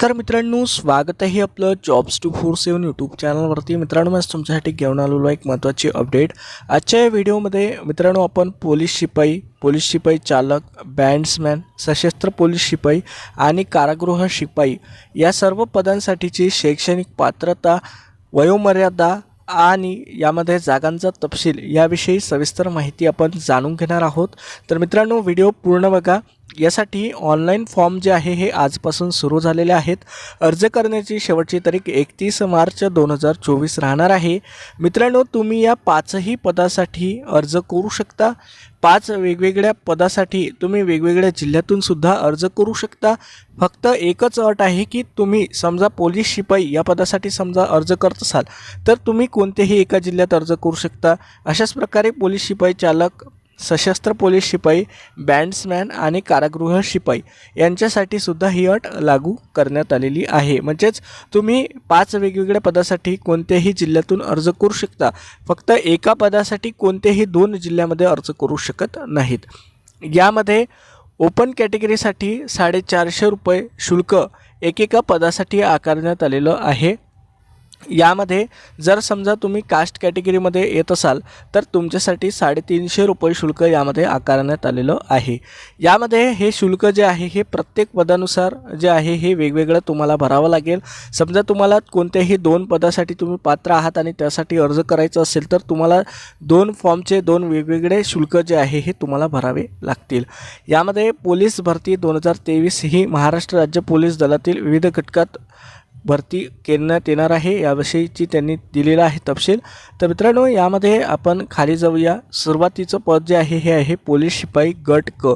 तर मित्रांनो स्वागत आहे आपलं jobs two four seven YouTube चॅनलवरती मित्रांनो मी तुमच्यासाठी घेऊन आलेलो एक महत्त्वाची अपडेट आजच्या या व्हिडिओमध्ये मित्रांनो आपण पोलीस शिपाई पोलीस शिपाई चालक बँड्समॅन सशस्त्र पोलीस शिपाई आणि कारागृह शिपाई या सर्व पदांसाठीची शैक्षणिक पात्रता वयोमर्यादा आणि यामध्ये जागांचा तपशील याविषयी सविस्तर माहिती आपण जाणून घेणार आहोत. तर मित्रांनो व्हिडिओ पूर्ण बघा. यासाठी ऑनलाईन फॉर्म जे आहे हे आजपासून सुरू झालेले आहेत. अर्ज करण्याची शेवटची तारीख एकतीस मार्च दोन हजार चोवीस राहणार आहे. मित्रांनो तुम्ही या पाचही पदासाठी अर्ज करू शकता. पाच वेगवेगळ्या पदासाठी तुम्ही वेगवेगळ्या जिल्ह्यातून सुद्धा अर्ज करू शकता. फक्त एकच अट आहे की तुम्ही समजा पोलीस शिपाई या पदासाठी समजा अर्ज करत असाल तर तुम्ही कोणत्याही एका जिल्ह्यात अर्ज करू शकता. अशाच प्रकारे पोलीस शिपाई चालक सशस्त्र पोलीस शिपाई बँड्समॅन आणि कारागृह शिपाई यांच्यासाठी सुद्धा ही अट लागू करण्यात आलेली आहे. म्हणजेच तुम्ही पाच वेगवेगळ्या पदासाठी कोणत्याही जिल्ह्यातून अर्ज करू शकता. फक्त एका पदासाठी कोणतेही दोन जिल्ह्यामध्ये अर्ज करू शकत नाहीत. यामध्ये ओपन कॅटेगरीसाठी साडेचारशे रुपये शुल्क एकेका पदासाठी आकारण्यात आलेलं आहे. यामध्ये जर समजा तुम्ही कास्ट कॅटेगरीमध्ये येत असाल तर तुमच्यासाठी साडेतीनशे रुपये शुल्क यामध्ये आकारण्यात आलेलं आहे. यामध्ये हे शुल्क जे आहे हे प्रत्येक पदानुसार जे आहे हे वेगवेगळं तुम्हाला भरावं लागेल. समजा तुम्हाला कोणत्याही दोन पदासाठी तुम्ही पात्र आहात आणि त्यासाठी अर्ज करायचा असेल तर तुम्हाला दोन फॉर्मचे दोन वेगवेगळे शुल्क जे आहे हे तुम्हाला भरावे लागतील. यामध्ये पोलीस भरती दोन हजार तेवीस ही महाराष्ट्र राज्य पोलीस दलातील विविध घटकात भरती करण्यात येणार आहे याविषयीची त्यांनी दिलेला आहे तपशील. तर मित्रांनो यामध्ये आपण खाली जाऊया. सुरुवातीचं पद जे आहे हे आहे पोलीस शिपाई गट क.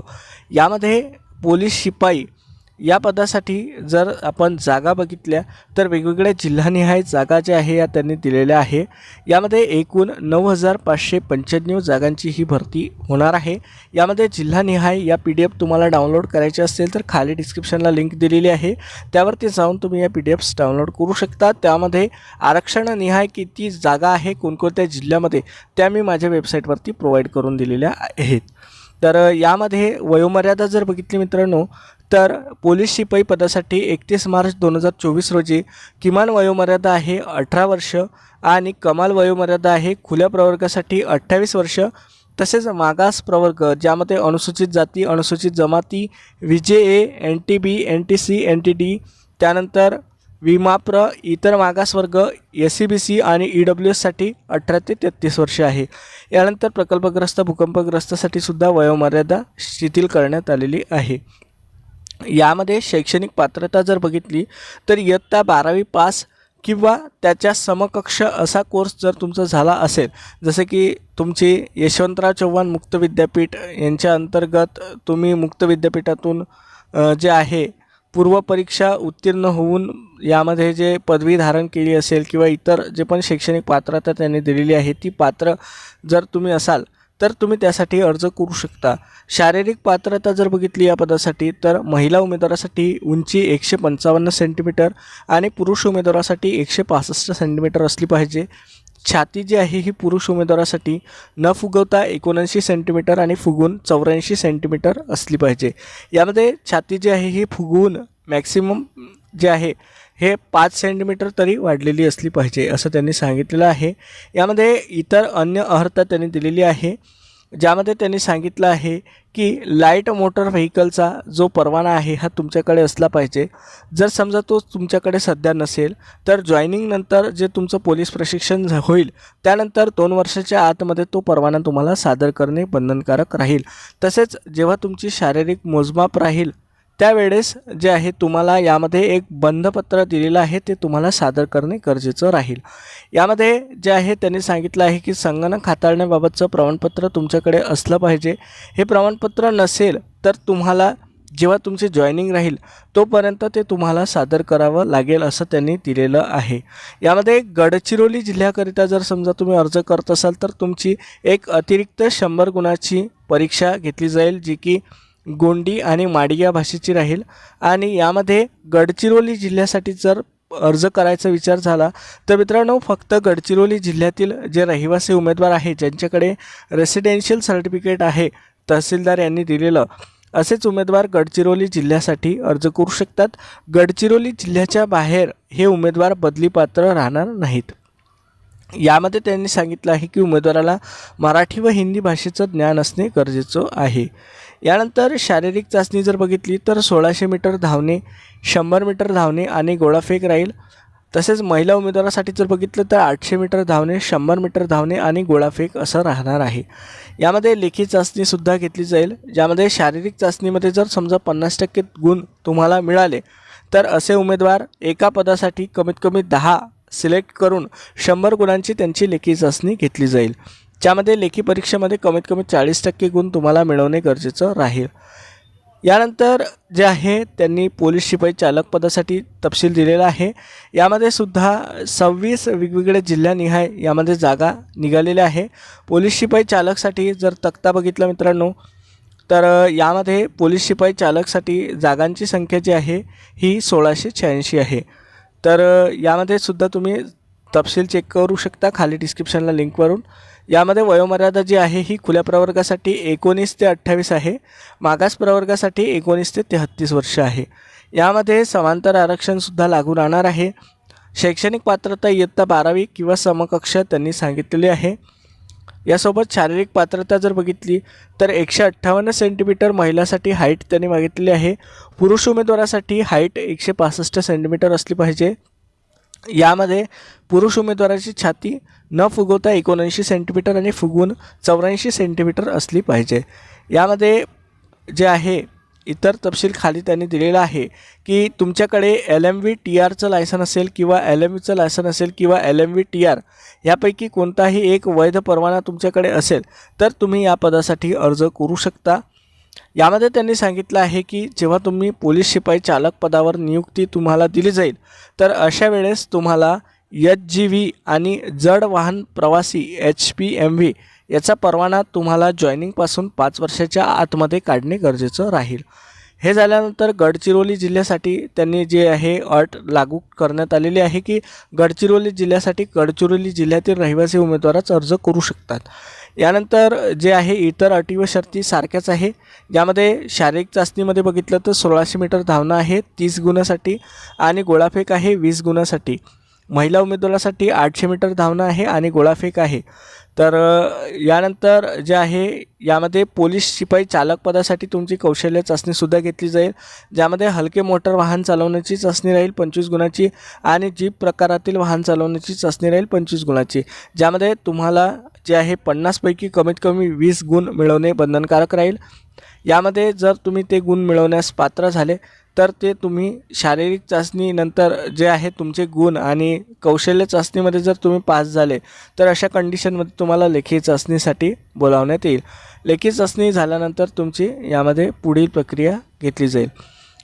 यामध्ये पोलीस शिपाई या पदासाठी जर आपण जागा बघितल्या तर वेगवेगळ्या जिल्हानिहाय जागा ज्या आहे या त्यांनी दिलेल्या आहे. यामध्ये एकूण नऊ हजार पाचशे पंच्याण्णव जागांची ही भरती होणार आहे. यामध्ये जिल्हानिहाय या पी डी एफ तुम्हाला डाउनलोड करायची असेल तर खाली डिस्क्रिप्शनला लिंक दिलेली आहे. त्यावरती जाऊन तुम्ही या पी डी एफ्स डाउनलोड करू शकता. त्यामध्ये आरक्षणनिहाय किती जागा आहे कोणकोणत्या जिल्ह्यामध्ये त्या मी माझ्या वेबसाईटवरती प्रोव्हाइड करून दिलेल्या आहेत. तर यामध्ये वयोमर्यादा जर बघितली मित्रांनो तर पोलीस शिपाई पदासाठी एकतीस मार्च दोन हजार चोवीस रोजी किमान वयोमर्यादा आहे अठरा वर्ष आणि कमाल वयोमर्यादा आहे खुल्या प्रवर्गासाठी अठ्ठावीस वर्ष. तसेच मागास प्रवर्ग ज्यामध्ये अनुसूचित जाती अनुसूचित जमाती V J A N T B N T C N T D त्यानंतर विमाप्र इतर मागासवर्ग एस सी बी सी आणि ई डब्ल्यू एससाठी अठरा ते तेहतीस वर्षे आहे. यानंतर प्रकल्पग्रस्त भूकंपग्रस्तासाठी सुद्धा वयोमर्यादा शिथिल करण्यात आलेली आहे. यामध्ये शैक्षणिक पात्रता जर बघितली तर इयत्ता बारावी पास किंवा त्याच्या समकक्ष असा कोर्स जर तुमचा झाला असेल जसे की तुमची यशवंतराव चव्हाण मुक्त विद्यापीठ यांच्या अंतर्गत तुम्ही मुक्त विद्यापीठातून जे आहे पूर्वपरीक्षा उत्तीर्ण होऊन यामध्ये जे पदवी धारण केली असेल किंवा इतर जे पण शैक्षणिक पात्रता त्यांनी दिलेली आहे ती पात्र जर तुम्ही असाल तर तुम्ही त्यासाठी अर्ज करू शकता. शारीरिक पात्रता जर बघितली या पदासाठी तर महिला उमेदवारासाठी उंची एकशे पंचावन्न सेंटीमीटर आणि पुरुष उमेदवारासाठी एकशे पासष्ट सेंटीमीटर असली पाहिजे. छाती जी आहे ही पुरुष उमेदवारासाठी न फुगवता एकोणऐंशी सेंटीमीटर आणि फुगून चौऱ्याऐंशी सेंटीमीटर असली पाहिजे. यामध्ये छाती जी आहे ही फुगवून मॅक्सिमम जे आहे हे पाच सेंटीमीटर तरी वाढलेली असली पाहिजे असं त्यांनी सांगितलेलं आहे. यामध्ये इतर अन्य अर्हता त्यांनी दिलेली आहे. ज्यामध्ये त्यांनी सांगितलं आहे की लाइट मोटर व्हेकलचा जो परवाना आहे हा तुमच्याकडे असला पाहिजे. जर समजा तो तुमच्याकडे सध्या नसेल तर जॉईनिंगनंतर जे तुमचं पोलीस प्रशिक्षण होईल त्यानंतर दोन वर्षाच्या आतमध्ये तो परवाना तुम्हाला सादर करणे बंधनकारक राहील. तसेच जेव्हा तुमची शारीरिक मोजमाप राहील त्यावेळेस जे आहे तुम्हाला यामध्ये एक बंधपत्र दिलेलं आहे ते तुम्हाला सादर करणे गरजेचं राहील. यामध्ये जे आहे त्यांनी सांगितलं आहे की संगणक हाताळण्याबाबतचं प्रमाणपत्र तुमच्याकडे असलं पाहिजे. हे प्रमाणपत्र नसेल तर तुम्हाला जेव्हा तुमचे जॉईनिंग राहील तोपर्यंत ते तुम्हाला सादर करावं लागेल असं त्यांनी दिलेलं आहे. यामध्ये गडचिरोली जिल्ह्याकरिता जर समजा तुम्ही अर्ज करत असाल तर तुमची एक अतिरिक्त शंभर गुणाची परीक्षा घेतली जाईल जी की गोंडी आणि माडिया भाषेची राहील. आणि यामध्ये गडचिरोली जिल्ह्यासाठी जर अर्ज करायचा विचार झाला तर मित्रांनो फक्त गडचिरोली जिल्ह्यातील जे रहिवासी उमेदवार आहे ज्यांच्याकडे रेसिडेन्शियल सर्टिफिकेट आहे तहसीलदार यांनी दिलेलं असेच उमेदवार गडचिरोली जिल्ह्यासाठी अर्ज करू शकतात. गडचिरोली जिल्ह्याच्या बाहेर हे उमेदवार बदलीपात्र राहणार नाहीत. यामध्ये त्यांनी सांगितलं आहे की उमेदवाराला मराठी व हिंदी भाषेचं ज्ञान असणे गरजेचं आहे. यानंतर शारीरिक चाचणी जर बघितली तर सोळाशे मीटर धावणे शंभर मीटर धावणे आणि गोळाफेक राहील. तसेच महिला उमेदवारासाठी जर बघितलं तर आठशे मीटर धावणे शंभर मीटर धावणे आणि गोळाफेक असं राहणार आहे. यामध्ये लेखी चाचणीसुद्धा घेतली जाईल ज्यामध्ये शारीरिक चाचणीमध्ये जर समजा पन्नास टक्के गुण तुम्हाला मिळाले तर असे उमेदवार एका पदासाठी कमीत कमी दहा सिलेक्ट करून शंभर गुणांची त्यांची लेखी चाचणी घेतली जाईल. ज्यामध्ये लेखी परीक्षेमध्ये कमीत कमी चाळीस टक्के गुण तुम्हाला मिळवणे गरजेचं राहील. यानंतर जे आहे त्यांनी पोलीस शिपाई चालक पदासाठी तपशील दिलेला आहे. यामध्ये सुद्धा सव्वीस वेगवेगळ्या जिल्ह्यानिहाय यामध्ये जागा निघालेल्या आहे. पोलीस शिपाई चालकसाठी जर तक्ता बघितला मित्रांनो तर यामध्ये पोलीस शिपाई चालकसाठी जागांची संख्या जी आहे ही सोळाशे शहाऐंशी आहे. तर यामध्ये सुद्धा तुम्ही तपशील चेक करू शकता खाली डिस्क्रिप्शनला लिंकवरून यामध्ये वयोमर्यादा जी आहे ही खुल्या प्रवर्गासाठी एकोणीस ते अठ्ठावीस आहे. मागास प्रवर्गासाठी एकोणीस ते तेहत्तीस वर्ष आहे. यामध्ये समांतर आरक्षणसुद्धा लागू राहणार आहे. शैक्षणिक पात्रता इयत्ता बारावी किंवा समकक्ष त्यांनी सांगितलेली आहे. यासोबत शारीरिक पात्रता जर बघितली तर एकशे अठ्ठावन्न सेंटीमीटर महिलासाठी हाईट त्यांनी मागितली आहे. पुरुष उमेदवारासाठी हाईट एकशे पासष्ट सेंटीमीटर असली पाहिजे. यामध्ये पुरुष उमेदवाराची छाती न फुगवता एकोणऐंशी सेंटीमीटर आणि फुगवून चौऱ्याऐंशी सेंटीमीटर असली पाहिजे. यामध्ये जे आहे इतर तपशील खाली त्यांनी दिलेला आहे की तुमच्याकडे एल एम व्ही टी आरचं लायसन असेल किंवा एल एम व्हीचं लायसन असेल किंवा L M V T R यापैकी कोणताही एक वैध परवाना तुमच्याकडे असेल तर तुम्ही या पदासाठी अर्ज करू शकता. यामध्ये त्यांनी सांगितलं आहे की जेव्हा तुम्ही पोलीस शिपाई चालक पदावर नियुक्ती तुम्हाला दिली जाईल तर अशा वेळेस तुम्हाला एच जी व्ही आणि जड वाहन प्रवासी एच पी एम व्ही याचा परवाना तुम्हाला जॉईनिंगपासून पाच वर्षाच्या आतमध्ये काढणे गरजेचं राहील. हे झाल्यानंतर गडचिरोली जिल्ह्यासाठी त्यांनी जे आहे अट लागू करण्यात आलेली आहे की गडचिरोली जिल्ह्यासाठी गडचिरोली जिल्ह्यातील रहिवासी उमेदवारच अर्ज करू शकतात. यानंतर जे आहे इतर अटी व शर्ती सारख्याच आहे. यामध्ये शारीरिक चाचणीमध्ये बघितलं तर सोळाशे मीटर धावणं आहे तीस गुणासाठी आणि गोळाफेक आहे वीस गुणासाठी. महिला उमेदवारासाठी आठशे मीटर धावणं आहे आणि गोळाफेक आहे. तर यानंतर जे आहे यामध्ये पोलीस शिपाई चालक पदासाठी तुमची कौशल्य चाचणीसुद्धा घेतली जाईल ज्यामध्ये हलके मोटर वाहन चालवण्याची चाचणी राहील पंचवीस गुणाची आणि जीप प्रकारातील वाहन चालवण्याची चाचणी राहील पंचवीस गुणाची. ज्यामध्ये तुम्हाला जे आहे पन्नासपैकी कमीत कमी वीस गुण मिळवणे बंधनकारक राहील. यामध्ये जर तुम्ही ते गुण मिळवण्यास पात्र झाले तर ते तुम्ही शारीरिक चाचणीनंतर जे आहे तुमचे गुण आणि कौशल्य चाचणीमध्ये जर तुम्ही पास झाले तर अशा कंडिशनमध्ये तुम्हाला लेखी चाचणीसाठी बोलावण्यात येईल. लेखी चाचणी झाल्यानंतर तुमची यामध्ये पुढील प्रक्रिया घेतली जाईल.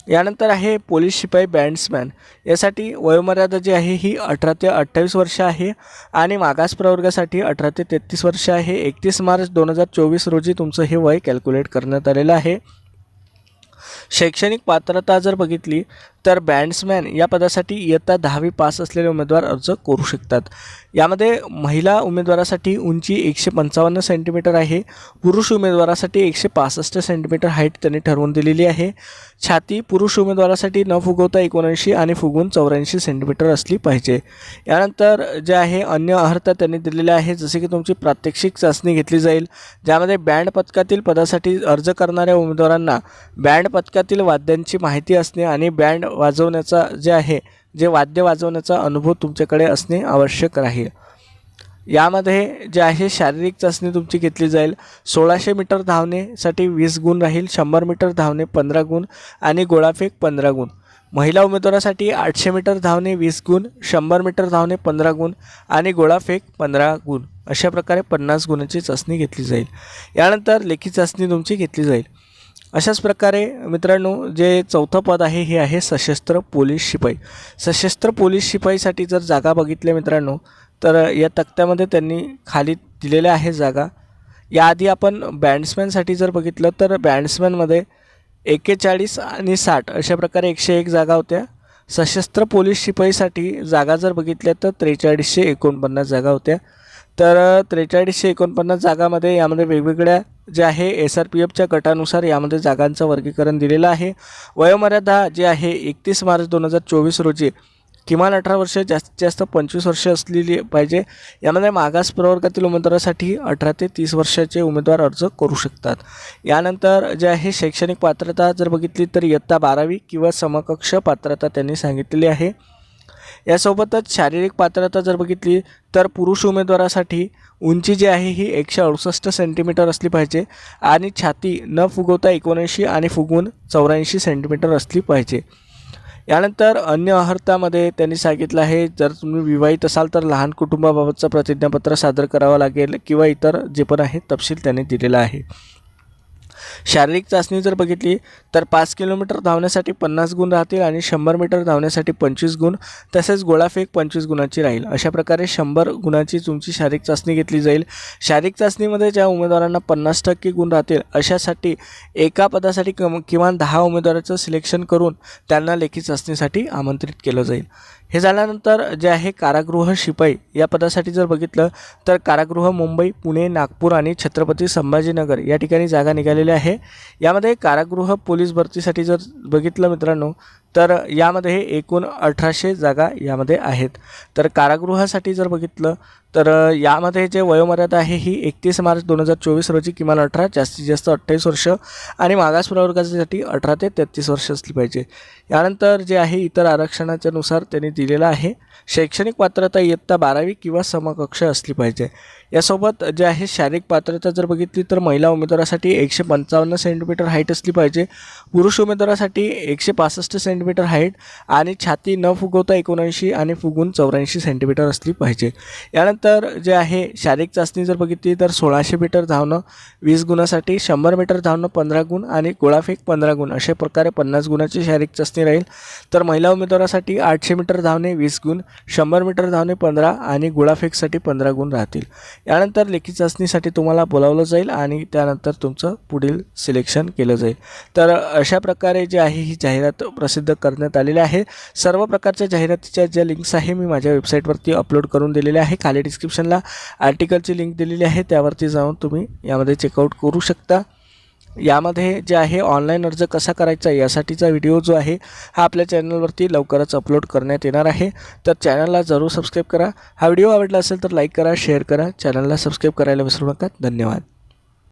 यानंतर आहे पोलीस शिपाई बँड्समॅन. यासाठी वयोमर्यादा जी आहे ही अठरा ते अठ्ठावीस वर्ष आहे आणि मागास प्रवर्गासाठी अठरा ते तेहतीस वर्ष आहे. एकतीस मार्च दोन हजार चोवीस रोजी तुमचं हे वय कॅल्क्युलेट करण्यात आलेलं आहे. शैक्षणिक पात्रता जर बघितली तर बँड्समॅन या पदासाठी इयत्ता दहावी पास असलेले उमेदवार अर्ज करू शकतात. यामध्ये महिला उमेदवारासाठी उंची एकशे पंचावन्न सेंटीमीटर आहे पुरुष उमेदवारासाठी एकशे पासष्ट सेंटीमीटर हाईट त्यांनी ठरवून दिलेली आहे. छाती पुरुष उमेदवारासाठी न फुगवता एकोणऐंशी आणि फुगवून चौऱ्याऐंशी सेंटीमीटर असली पाहिजे. यानंतर जे आहे अन्य अर्हता त्यांनी दिलेले आहे जसे की तुमची प्रात्यक्षिक चाचणी घेतली जाईल ज्यामध्ये बँड पथकातील पदासाठी अर्ज करणाऱ्या उमेदवारांना बँड पथकातील वाद्यांची माहिती असणे आणि बँड वाजवण्याचा जे आहे जे वाद्य वाजवण्याचा अनुभव तुमच्याकडे असणे आवश्यक राहील. यामध्ये जे आहे शारीरिक चाचणी तुमची घेतली जाईल. सोळाशे मीटर धावणेसाठी वीस गुण राहील शंभर मीटर धावणे पंधरा गुण आणि गोळाफेक पंधरा गुण. महिला उमेदवारासाठी आठशे मीटर धावणे वीस गुण शंभर मीटर धावणे पंधरा गुण आणि गोळाफेक पंधरा गुण. अशा प्रकारे पन्नास गुणाची चाचणी घेतली जाईल. यानंतर लेखी चाचणी तुमची घेतली जाईल. अशाच प्रकारे मित्रांनो जे चौथं पद आहे हे आहे सशस्त्र पोलीस शिपाई. सशस्त्र पोलीस शिपाईसाठी जर जागा बघितल्या मित्रांनो तर या तक्त्यामध्ये त्यांनी खाली दिलेल्या आहे जागा. याआधी आपण बँड्समॅनसाठी जर बघितलं तर बँड्समॅनमध्ये एक्केचाळीस आणि साठ अशा प्रकारे एकशे एक जागा होत्या. सशस्त्र पोलीस शिपाईसाठी जागा जर बघितल्या तर त्रेचाळीसशे एकोणपन्नास जागा होत्या. तर त्रेचाळीसशे एकोणपन्नास जागामध्ये यामध्ये वेगवेगळ्या जे आहे एस आर पी एफच्या गटानुसार यामध्ये जागांचं वर्गीकरण दिलेलं आहे. वयोमर्यादा जे आहे एकतीस मार्च दोन हजार चोवीस रोजी किमान अठरा वर्ष जास्तीत जास्त पंचवीस वर्ष असलेली पाहिजे. यामध्ये मागास प्रवर्गातील उमेदवारासाठी अठरा ते तीस वर्षाचे उमेदवार अर्ज करू शकतात. यानंतर जे आहे शैक्षणिक पात्रता जर बघितली तर इयत्ता बारावी किंवा समकक्ष पात्रता त्यांनी सांगितलेली आहे. यासोबतच शारीरिक पात्रता जर बघितली तर पुरुष उमेदवारासाठी उंची जी आहे ही एकशे अडुसष्ट सेंटीमीटर असली पाहिजे आणि छाती न फुगवता एकोणऐंशी आणि फुगवून चौऱ्याऐंशी सेंटीमीटर असली पाहिजे. यानंतर अन्य अर्हतामध्ये त्यांनी सांगितलं आहे जर तुम्ही विवाहित असाल तर लहान कुटुंबाबाबतचं प्रतिज्ञापत्र सादर करावं लागेल किंवा इतर जे पण आहे तपशील त्यांनी दिलेला आहे. शारीरिक चाचणी जर बघितली तर पाच किलोमीटर धावण्यासाठी पन्नास गुण राहतील आणि शंभर मीटर धावण्यासाठी पंचवीस गुण तसेच गोळाफेक पंचवीस गुणाची राहील. अशा प्रकारे शंभर गुणाची तुमची शारीरिक चाचणी घेतली जाईल. शारीरिक चाचणीमध्ये ज्या उमेदवारांना पन्नास टक्के गुण राहतील अशासाठी एका पदासाठी कम किमान दहा उमेदवाराचं सिलेक्शन करून त्यांना लेखी चाचणीसाठी आमंत्रित केलं जाईल. हे झाल्यानंतर जे आहे कारागृह शिपाई या पदासाठी जर बघितलं तर कारागृह मुंबई पुणे नागपूर आणि छत्रपती संभाजीनगर या ठिकाणी जागा निघालेल्या आहे. यामध्ये कारागृह पोलीस भरतीसाठी जर बघितलं मित्रांनो तर यामध्ये एकूण अठराशे जागा यामध्ये आहेत. तर कारागृहासाठी जर बघितलं तर यामध्ये जे वयोमर्यादा आहे ही एकतीस मार्च दोन हजार चोवीस रोजी किमान अठरा जास्तीत जास्त अठ्ठावीस वर्ष आणि मागास प्रवर्गासाठी अठरा ते तेहतीस वर्ष असली पाहिजे. यानंतर जे आहे इतर आरक्षणाच्या नुसार त्यांनी दिलेलं आहे शैक्षणिक पात्रता इयत्ता बारावी किंवा समकक्ष असली पाहिजे. यासोबत जे आहे शारीरिक पात्रता जर बघितली तर महिला उमेदवारासाठी एकशे पंचावन्न सेंटीमीटर हाईट असली पाहिजे. पुरुष उमेदवारासाठी एकशे पासष्ट सेंटीमीटर हाईट आणि छाती न फुगवता एकोणऐंशी आणि फुगून चौऱ्याऐंशी सेंटीमीटर असली पाहिजे. यानंतर जे आहे शारीरिक चाचणी जर बघितली तर सोळाशे मीटर धावणं वीस गुणासाठी शंभर मीटर धावणं पंधरा गुण आणि गोळाफेक पंधरा गुण अशा प्रकारे पन्नास गुणाची शारीरिक चाचणी राहील. तर महिला उमेदवारासाठी आठशे मीटर धावणे वीस गुण शंभर मीटर धावणे पंधरा आणि गोळाफेकसाठी पंधरा गुण राहतील. यानंतर लेखी चाचणीसाठी तुम्हाला बोलावलं जाईल आणि त्यानंतर तुमचं पुढील सिलेक्शन केलं जाईल. तर अशा प्रकारे जे आहे ही जाहिरात प्रसिद्ध करण्यात आलेली आहे. सर्व प्रकारच्या जाहिरातीच्या ज्या लिंक्स आहे मी माझ्या वेबसाईटवरती अपलोड करून दिलेल्या आहे. खाली डिस्क्रिप्शनला आर्टिकलची लिंक दिलेली आहे. त्यावरती जाऊन तुम्ही यामध्ये चेकआउट करू शकता. यामध्ये जे आहे ऑनलाईन अर्ज कसा करायचा यासाठीचा व्हिडिओ जो आहे हा आपल्या चॅनलवरती लवकरच अपलोड करण्यात येणार आहे. तर चॅनलला जरूर सबस्क्राईब करा. हा व्हिडिओ आवडला असेल तर लाईक करा शेअर करा. चॅनलला सबस्क्राईब करायला विसरू नका. धन्यवाद.